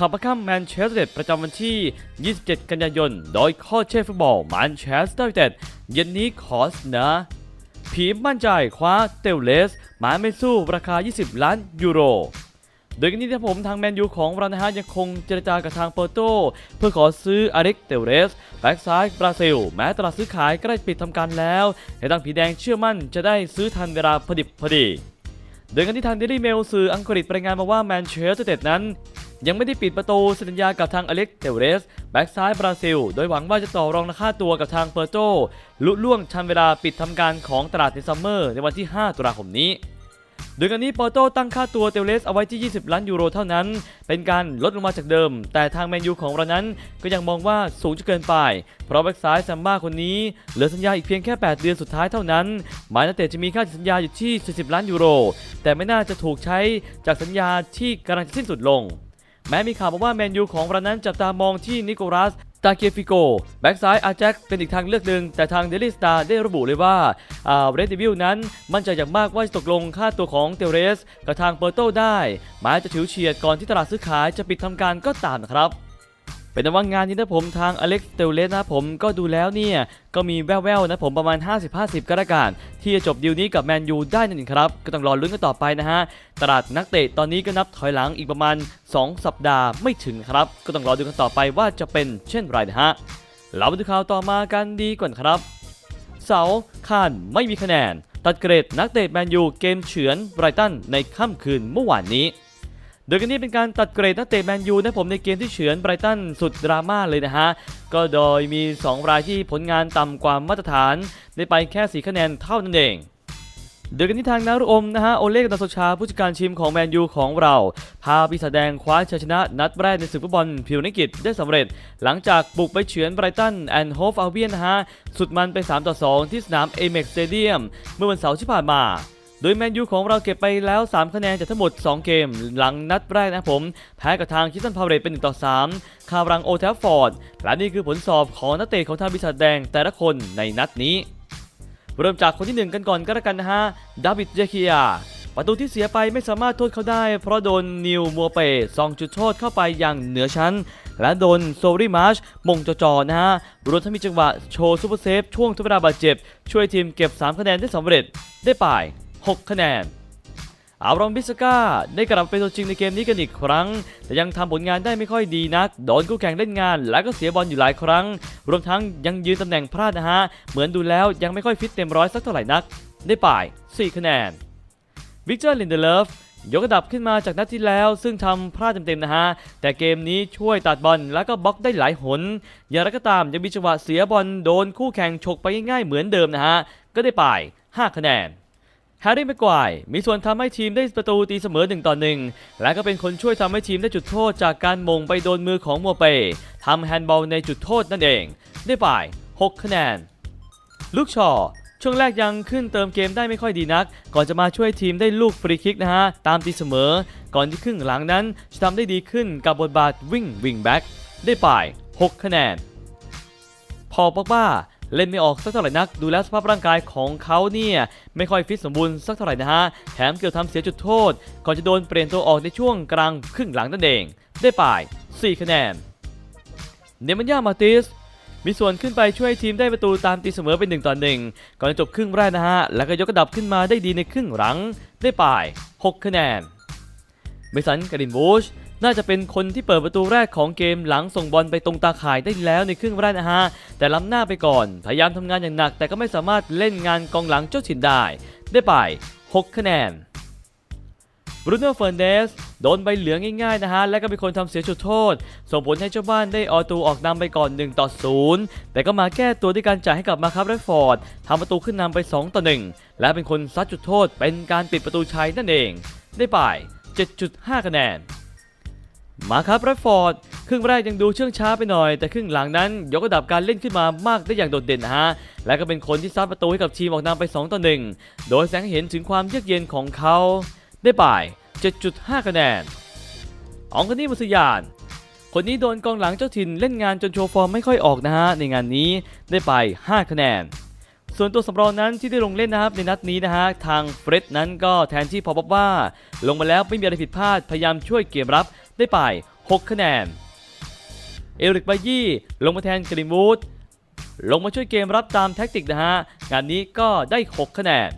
ขับมาข้ามแมนเชสเตอร์ประจำวันที่ 27 กันยายน โดยข้อเชฟฟุตบอลแมนเชสเตอร์เต็ดเย็นนี้ขอเสนอผีมั่นใจคว้าเตลเลสมาไม่สู้ราคา 20 ล้านยูโรโดยกันนี้นะผมทางแมนยูของเรานะฮะยังคงเจรจากับทางเปอร์โต เพื่อขอซื้ออาริกเตลเรสแบ็กซ้ายบราซิล แม้ตลาดซื้อขายใกล้ปิดทำการแล้วแต่ทางผีแดงเชื่อมั่นจะได้ซื้อทันเวลาพอดิบพอดี โดยกันที่ทางเดลี่เมลสื่ออังกฤษรายงานมาว่าแมนเชสเตอร์เดนั้น ยังไม่ได้ปิดประตูสัญญากับทางอเล็กเตลเรส แบ็กซ้ายบราซิล โดยหวังว่าจะต่อรองราคาตัวกับทางเปอร์โตลุล่วงชันเวลาปิดทำการของตลาดในซัมเมอร์ในวันที่ 5 ตุลาคมนี้โดยกันนี้ปอร์โตตั้งค่าตัวเตลเลสเอาไว้ที่ 20 ล้านยูโรเท่านั้น เป็นการลดลงมาจากเดิม แต่ทางแมนยูของเรานั้นก็ยังมองว่าสูงจนเกินไป เพราะแบ็กซ้ายซัมบ้าคนนี้เหลือสัญญาอีกเพียงแค่ 8 เดือนสุดท้ายเท่านั้น หมายนักเตะจะมีค่าสัญญาอยู่ที่ 40 ล้านยูโร แต่ไม่น่าจะถูกใช้จากสัญญาที่กำลังจะสิ้นสุดลง แม้มีข่าวมาว่าแมนยูของเรานั้นจับตามองที่นิโคลัสตาเกฟิโกแบ็กซ้ายอาแจ็คเป็นอีกทางเลือกหนึ่งแต่ทางเดลิสตาได้ระบุเลยว่าเรดดิวิลนั้นมั่นใจอย่างมากว่าจะตกลงค่าตัวของเตเรส กับทางเปอร์โตได้หมายจะถิวเฉียดก่อนที่ตลาดซื้อขายจะปิดทำการก็ตามนะครับ เป็นว่างานนี้นะผมทางอเล็กซ์เตลเลสนะผมก็ดูแล้วเนี่ยก็มีแว่วๆนะผมประมาณ 50-50ก็แล้วกันที่จะจบดีลนี้กับแมนยูได้นั่นเองครับ ก็ต้องรอลุ้นกันต่อไปนะฮะ ตลาดนักเตะตอนนี้ก็นับถอยหลังอีกประมาณ 2 สัปดาห์ไม่ถึงครับ ก็ต้องรอดูกันต่อไปว่าจะเป็นเช่นไรนะฮะ เราไปดูข่าวต่อมากันดีก่อนครับ เสาคานไม่มีคะแนน ตัดเกรดนักเตะแมนยูเกมเฉือนไบรตันในค่ำคืนเมื่อวานนี้ โดยกันนี้เป็นการตัดเกรดนักเตะแมนยูนะผมในเกมที่เฉือนไบรตันสุดดราม่าเลยนะฮะ ก็โดยมี 2 รายที่ผลงานต่ำกว่ามาตรฐาน ได้ไปแค่ 4 คะแนนเท่านั้นเองโดยกันที่ทางนารุอมนะฮะ โอเล็กดาโซชาผู้จัดการทีมของแมนยูของเรา พาปีศาจแดงคว้าชัยชนะนัดแรกในศึกฟุตบอลพิวนิกิจได้สำเร็จ หลังจากบุกไปเฉือนไบรตันแอนด์โฮฟอัลเบียนนะฮะ สุดมันไป 3 ต่อ 2 ที่สนามเอเม็กสเตเดียมเมื่อวันเสาร์ที่ผ่านมา ดยแมนยูของเราเก็บไปแล้ว 3 คะแนนจากทั้งหมด 2 เกม หลังนัดแรกนะผม แพ้กับทางคิสตันพาวเรตเป็น 1 ต่อ 3 คารังโอเทฟฟอร์ด และนี่คือผลสอบของนักเตะของทางปีศาจแดงแต่ละคนในนัดนี้ เริ่มจากคนที่ 1 กันก่อนก็แล้วกันนะฮะดาวิดเจคิอาประตูที่เสียไปไม่สามารถโทษเขาได้ เพราะโดนนิวมัวเปซองจุดโทษเข้าไปอย่างเหนือชั้น และโดนโซริมาชมงจจอนะฮะรวมทั้งมีจังหวะโชว์ซูเปอร์เซฟช่วงทดเวลาบาดเจ็บ ช่วยทีมเก็บ 3 คะแนนได้สำเร็จได้ไป 6 คะแนน อารอนบิสก้าได้กลับมาเป็นตัวจริงในเกมนี้กันอีกครั้ง แต่ยังทำผลงานได้ไม่ค่อยดีนัก โดนคู่แข่งเล่นงาน และก็เสียบอลอยู่หลายครั้ง รวมทั้งยังยืนตำแหน่งพลาดนะฮะ เหมือนดูแล้วยังไม่ค่อยฟิตเต็มร้อยสักเท่าไหร่นัก ได้ป่าย 4 คะแนนวิกเตอร์ลินเดเลฟยกระดับขึ้นมาจากนัดที่แล้ว ซึ่งทำพลาดเต็มๆนะฮะ แต่เกมนี้ช่วยตัดบอลแล้วก็บล็อกได้หลายหน อย่างไรก็ตามยังมีจังหวะเสียบอลโดนคู่แข่งฉกไปง่ายๆเหมือนเดิมนะฮะ ก็ได้ป่าย 5 คะแนน แฮร์รี่แม็กควายมีส่วนทำให้ทีมได้ประตูตีเสมอ1ต่อ1และก็เป็นคนช่วยทำให้ทีมได้จุดโทษจากการมงไปโดนมือของมัวเปทำแฮนด์บอลในจุดโทษนั่นเอง ได้ไป 6 คะแนน ลูกชอช่วงแรกยังขึ้นเติมเกมได้ไม่ค่อยดีนัก ก่อนจะมาช่วยทีมได้ลูกฟรีคิกนะฮะ ตามตีเสมอ ก่อนที่ครึ่งหลังนั้นจะทำได้ดีขึ้นกับบทบาทวิ่งวิ่งแบ็กได้ไป 6 คะแนน พอปอกบ้า เล่นไม่ออกสักเท่าไหร่นัก ดูแล้วสภาพร่างกายของเขาเนี่ยไม่ค่อยฟิตสมบูรณ์สักเท่าไหร่นะฮะ แถมเกือบทำเสียจุดโทษ ก่อนจะโดนเปลี่ยนตัวออกในช่วงกลางครึ่งหลังนั่นเอง ได้ป่าย 4 คะแนน เนมันยามาติสมีส่วนขึ้นไปช่วยทีมได้ประตูตามตีเสมอเป็น1ต่อ1ก่อนจะจบครึ่งแรกนะฮะ แล้วก็ยกระดับขึ้นมาได้ดีในครึ่งหลัง ได้ป่าย 6 คะแนน เมสันการินบูชน่าจะเป็นคนที่เปิดประตูแรกของเกมหลังส่งบอลไปตรงตาข่ายได้แล้วในครึ่งแรกนะฮะ แต่ล้ำหน้าไปก่อน พยายามทำงานอย่างหนัก แต่ก็ไม่สามารถเล่นงานกองหลังเจ้าถิ่นได้ ได้ไป 6 คะแนนบรูโน่เฟ r ร์เดสโดนใบเหลืองง่ายๆนะฮะ และก็เป็นคนทำเสียจุดโทษ ส่งผลให้เจ้าบ้านได้ออตูออกนำไปก่อน 1 ต่อ 0 แต่ก็มาแก้ตัวด้วยการจ่ายให้กับมาครับแรฟอร์ดทำประตูขึ้นนำไป 2 ต่อ 1 และเป็นคนซัดจุดโทษเป็นการปิดประตูชัยนั่นเอง ได้ไป 7.5 คะแนน มาครับแรดฟอร์ดครึ่งแรกยังดูเชื่องช้าไปหน่อย แต่ครึ่งหลังนั้น ยกระดับการเล่นขึ้นมามากได้อย่างโดดเด่นนะฮะ และก็เป็นคนที่ซัดประตูให้กับทีมออกนำไป 2 ต่อ 1 โดยแสงเห็นถึงความเยือกเย็นของเขาได้ไป7.5 คะแนนอองคนี่มุสยาน คนนี้โดนกองหลังเจ้าถิ่นเล่นงานจนโชว์ฟอร์มไม่ค่อยออกนะฮะ ในงานนี้ได้ไป 5 คะแนน ส่วนตัวสำรองนั้นที่ได้ลงเล่นนะครับในนัดนี้นะฮะทางเฟร็ดนั้นก็แทนที่พอบอกว่า ลงมาแล้วไม่มีอะไรผิดพลาดพยายามช่วยเกมรับได้ไป 6 คะแนน เอริกบายี่ลงมาแทนกริมวูดลงมาช่วยเกมรับตามแท็กติกนะฮะงานนี้ก็ได้ 6 คะแนน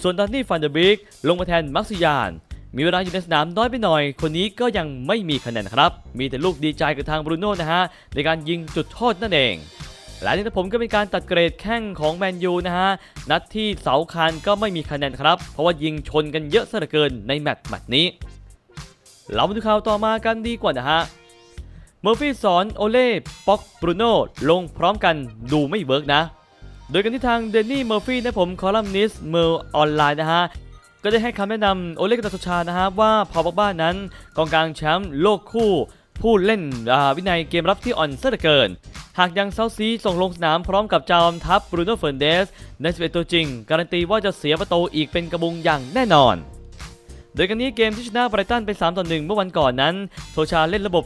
ส่วนดอนนี่ฟันเดอร์บิกลงมาแทนมักซิยานมีเวลาอยู่ในสนามน้อยไปหน่อย คนนี้ก็ยังไม่มีคะแนนครับ มีแต่ลูกดีใจกับทางบรูโน่นะฮะในการยิงจุดโทษนั่นเอง และนี่นะผมก็เป็นการตัดเกรดแข้งของแมนยูนะฮะ นัดที่เสาคานก็ไม่มีคะแนนครับ เพราะว่ายิงชนกันเยอะซะเหลือเกินในแมตช์แมตช์นี้ เรามาดูข่าวต่อมากันดีกว่านะฮะเมอร์ฟี่สอนโอเล่ป็อกบรูโน่ลงพร้อมกันดูไม่เวิร์กนะ โดยกันที่ทางเดนนี่เมอร์ฟี่นะผมคอลัมนิสเมอร์ออนไลน์นะฮะก็ได้ให้คำแนะนำโอเล่กัตาโซชานะฮะว่าพอบอกบ้านนั้นกองกลางแชมป์โลกคู่ ผู้เล่นวินัยเกมรับที่อ่อนเสียเหลือเกิน หากยังเซาซีส่งลงสนามพร้อมกับจอมทัพบรูโน่เฟร์นเดสใน11ตัวจริง การันตีว่าจะเสียประตูอีกเป็นกระบุงอย่างแน่นอน โดยกันนี้เกมที่ชนะไบรตันไป3ต่อ1เมื่อวันก่อนนั้น โซชาเล่นระบบ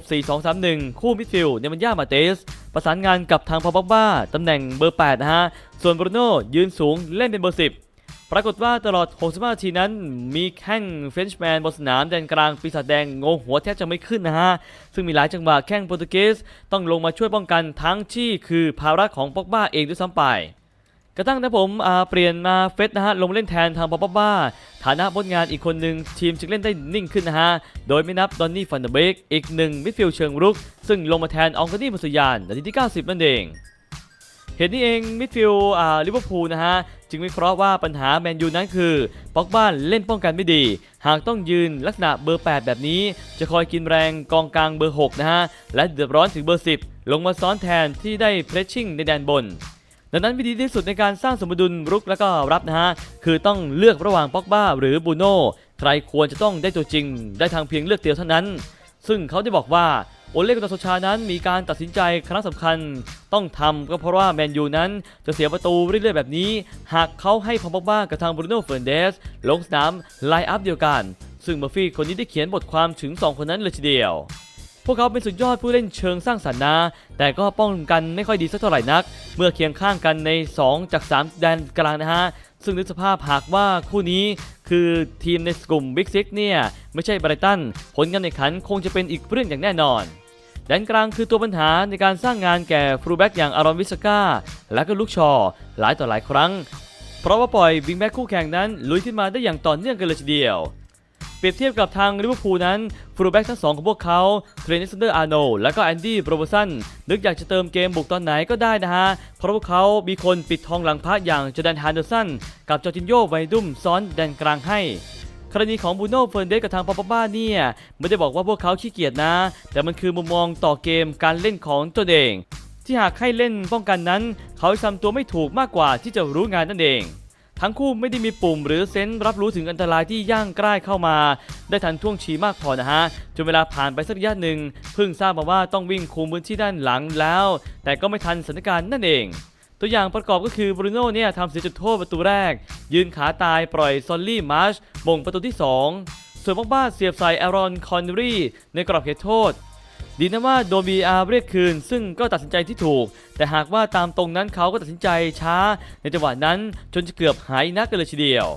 4-2-3-1 คู่มิดฟิลด์เนมันย่ามาเตส ประสานงานกับทางพอบ็อกบ้าตำแหน่งเบอร์8นะฮะ ส่วนบรูโน่ยืนสูงเล่นเป็นเบอร์ 10 ปรากฏว่าตลอด 65นาทีนั้น มีแข้งเฟรนช์แมนบนสนามแดนกลางปีศาจแดงงงหัวแทบจะไม่ขึ้นนะฮะ ซึ่งมีหลายจังหวะแข้งโปรตุเกสต้องลงมาช่วยป้องกันทั้งที่คือภาระของปอกบ้าเองด้วยซ้ำไปกระทั่งนะผมเปลี่ยนมาเฟสนะฮะลงเล่นแทนทางปอปบ้า ฐานะบนงานอีกคนหนึ่งทีมจึงเล่นได้นิ่งขึ้นนะฮะ โดยไม่นับดอนนี่ฟันเดเบกอีกหนึ่งมิดฟิลด์เชิงรุก ซึ่งลงมาแทนอองกานี่มุสยานนาทีที่ 90 นั่นเอง เหตุนี้เองมิดฟิลด์ลิเวอร์พูลนะฮะจึงวิเคราะห์ว่าปัญหาแมนยูนั้นคือป็อกบ้านเล่นป้องกันไม่ดี หากต้องยืนลักษณะเบอร์ 8 แบบนี้ จะคอยกินแรงกองกลางเบอร์ 6 นะฮะ และเดือดร้อนถึงเบอร์ 10 ลงมาซ้อนแทนที่ได้เพรสชิ่งในแดนบน ดังนั้นวิธีที่สุดในการสร้างสมดุลรุกแล้วก็รับนะฮะ คือต้องเลือกระหว่างป็อกบ้าหรือบูโน่ใครควรจะต้องได้ตัวจริง ได้ทางเพียงเลือกเดียวเท่านั้น ซึ่งเขาได้บอกว่าโอเล่กุนตาโซชานั้นมีการตัดสินใจครั้งสำคัญ ต้องทำก็เพราะว่าแมนยูนั้นจะเสียประตูเรื่อยๆแบบนี้ หากเขาให้พอมบ้ากับทางบรูโน่เฟร์นเดสลงสนามไลน์อัพเดียวกัน ซึ่งเมอร์ฟี่คนนี้ได้เขียนบทความถึง 2 คนนั้นเลยทีเดียว พวกเขาเป็นสุดยอดผู้เล่นเชิงสร้างสรรค์นะแต่ก็ป้องกันไม่ค่อยดีสักเท่าไหร่นัก เมื่อเคียงข้างกันใน 2 จาก 3 แดนกลางนะฮะซึ่งนึกสภาพหากว่าคู่นี้คือทีมในกลุ่มบิ๊กซิกเนี่ยไม่ใช่ไบรตันผลการแข่งขันคงจะเป็นอีกเรื่องอย่างแน่นอน แดนกลางคือตัวปัญหาในการสร้างงานแก่ฟรูแบ็กอย่างอารอนวิสกาและก็ลูกชอหลายต่อหลายครั้ง เพราะว่าปล่อยวิงแบ็กคู่แข่งนั้นลุยขึ้นมาได้อย่างต่อเนื่องกันเลยทีเดียว เปรียบเทียบกับทางลิเวอร์พูลนั้นฟรูแบ็กทั้งสองของพวกเขาเทรนนิสเดอร์อาร์โนและก็แอนดี้โรเบอร์สันนึกอยากจะเติมเกมบุกตอนไหนก็ได้นะฮะ เพราะพวกเขามีคนปิดทองหลังพระอย่างจอแดนฮานเดอร์สันกับจอร์จินโยไวดุมซ้อนแดนกลางให้ กรณีของบูโน่เฟอร์นเดสกับทางปาปาบ้าเนี่ยไม่ได้บอกว่าพวกเขาขี้เกียจนะ แต่มันคือมุมมองต่อเกมการเล่นของตัวเอง ที่หากให้เล่นป้องกันนั้น เขาทำตัวไม่ถูกมากกว่าที่จะรู้งานนั่นเองทั้งคู่ไม่ได้มีปุ่มหรือเซนส์รับรู้ถึงอันตรายที่ย่างใกล้เข้ามา ได้ทันท่วงทีมากพอนะฮะ จนเวลาผ่านไปสักระยะหนึ่งเพิ่งทราบมาว่าต้องวิ่งคุมพื้นที่ด้านหลังแล้ว แต่ก็ไม่ทันสถานการณ์นั่นเอง ตัวอย่างประกอบก็คือบรูโน่เนี่ยทำเสียจุดโทษประตูแรก ยืนขาตายปล่อยซอลลี่มาร์ชบ่งประตูที่ 2 ส่วนบอสบ้าเสียบใส่แอรอนคอนเนอรี่ในกรอบเขตโทษ ดีนะว่าโดนบีอาร์เรียกคืน ซึ่งก็ตัดสินใจที่ถูก แต่หากว่าตามตรงนั้นเขาก็ตัดสินใจช้า ในจังหวะนั้นจนจะเกือบหายนักกันเลยทีเดียว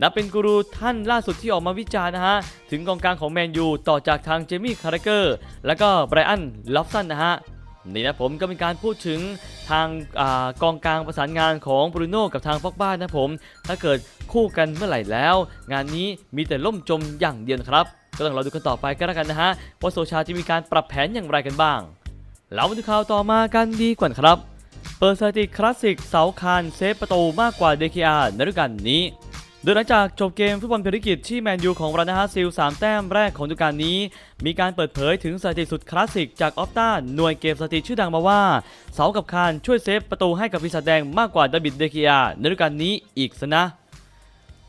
นับเป็นกูรูท่านล่าสุดที่ออกมาวิจารณ์นะฮะ ถึงกองกลางของแมนยูต่อจากทางเจมี่คาร์เรเกอร์ และก็ไบรอันลอบสันนะฮะ นี่นะผมก็เป็นการพูดถึง ทางอากองกลางประสานงานของบรูโน่กับทางฟอกบ้านนะผม ถ้าเกิดคู่กันเมื่อไหร่แล้ว งานนี้มีแต่ล่มจมอย่างเดียวครับ ก็ต้องรอดูกันต่อไปก็แล้วกันนะฮะว่าโซชาจะมีการปรับแผนอย่างไรกันบ้าง เรามาดูข่าวต่อมากันดีกว่าครับ เปิดสถิติคลาสสิกเสาคานเซฟประตูมากกว่าเดคิอาในฤดูกาลนี้ โดยหลังจากจบเกมฟุตบอลเพลิกิจที่แมนยูของเรานาฮาซิล3แต้มแรกของฤดูกาลนี้ มีการเปิดเผยถึงสถิติสุดคลาสสิกจากออฟต้าหน่วยเกมสถิติชื่อดังมาว่า เสากับคานช่วยเซฟประตูให้กับปีศาจแดงมากกว่าดาบิดเดคิอาในฤดูกาลนี้อีกซะนะ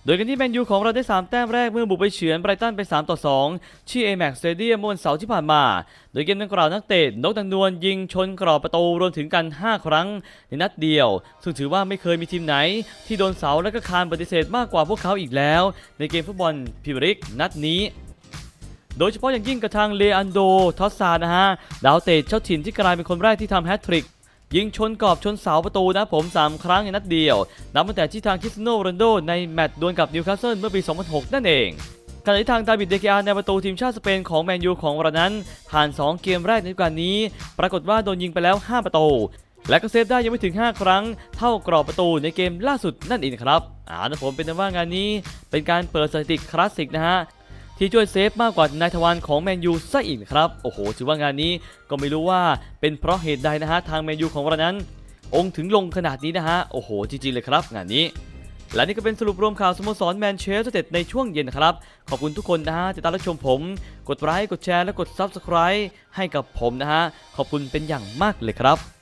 โดยกันที่แมนยูของเราได้ 3 แต้มแรกเมื่อบุกไปเฉือนไบรตันไป 3 ต่อ 2 ที่ Amex Stadium เมื่อวันเสาร์ที่ผ่านมา โดยเกมดังกล่าวนักเตะนกตังนวลยิงชนกรอบประตูรวมถึงกัน 5 ครั้ง ในนัดเดียว ซึ่งถือว่าไม่เคยมีทีมไหน ที่โดนเสาและก็คานปฏิเสธมากกว่าพวกเขาอีกแล้ว ในเกมฟุตบอลพรีเมียร์ลีกนัดนี้โดยเฉพาะอย่างยิ่งกับทางเลอันโด ทอสซานะฮะ ดาวเตะเจ้าถิ่นที่กลายเป็นคนแรกที่ทำแฮตทริก ยิงชนกรอบชนเสาประตูนะผม 3 ครั้งในนัดเดียว นับตั้งแต่ที่ทางคริสโนโรนโด ในแมตช์ดวลกับนิวคาสเซิลเมื่อปี 2006 นั่นเองขณะที่ทางดาวิดเดกอาในประตูทีมชาติสเปนของแมนยูของเรานั้น ผ่าน 2 เกมแรกในฤดูกาลนี้ ปรากฏว่าโดนยิงไปแล้ว 5 ประตู และก็เซฟได้ยังไม่ถึง 5 ครั้ง เท่ากรอบประตูในเกมล่าสุดนั่นเองครับอ่านะผมเป็นว่างานนี้ เป็นการเปิดสถิติคลาสสิกนะฮะ ที่ช่วยเซฟมากกว่านายทวารของแมนยูซะอีกครับ โอ้โหถือว่างานนี้ก็ไม่รู้ว่าเป็นเพราะเหตุใดนะฮะทางแมนยูของเรานั้น องค์ถึงลงขนาดนี้นะฮะโอ้โหจริงๆเลยครับงานนี้และนี่ก็เป็นสรุปรวมข่าวสโมสรแมนเชสเตอร์เต็ดในช่วงเย็นนะครับ ขอบคุณทุกคนนะฮะที่ตามรับชมผม กดไลค์กดแชร์และกด Subscribe ให้กับผมนะฮะ ขอบคุณเป็นอย่างมากเลยครับ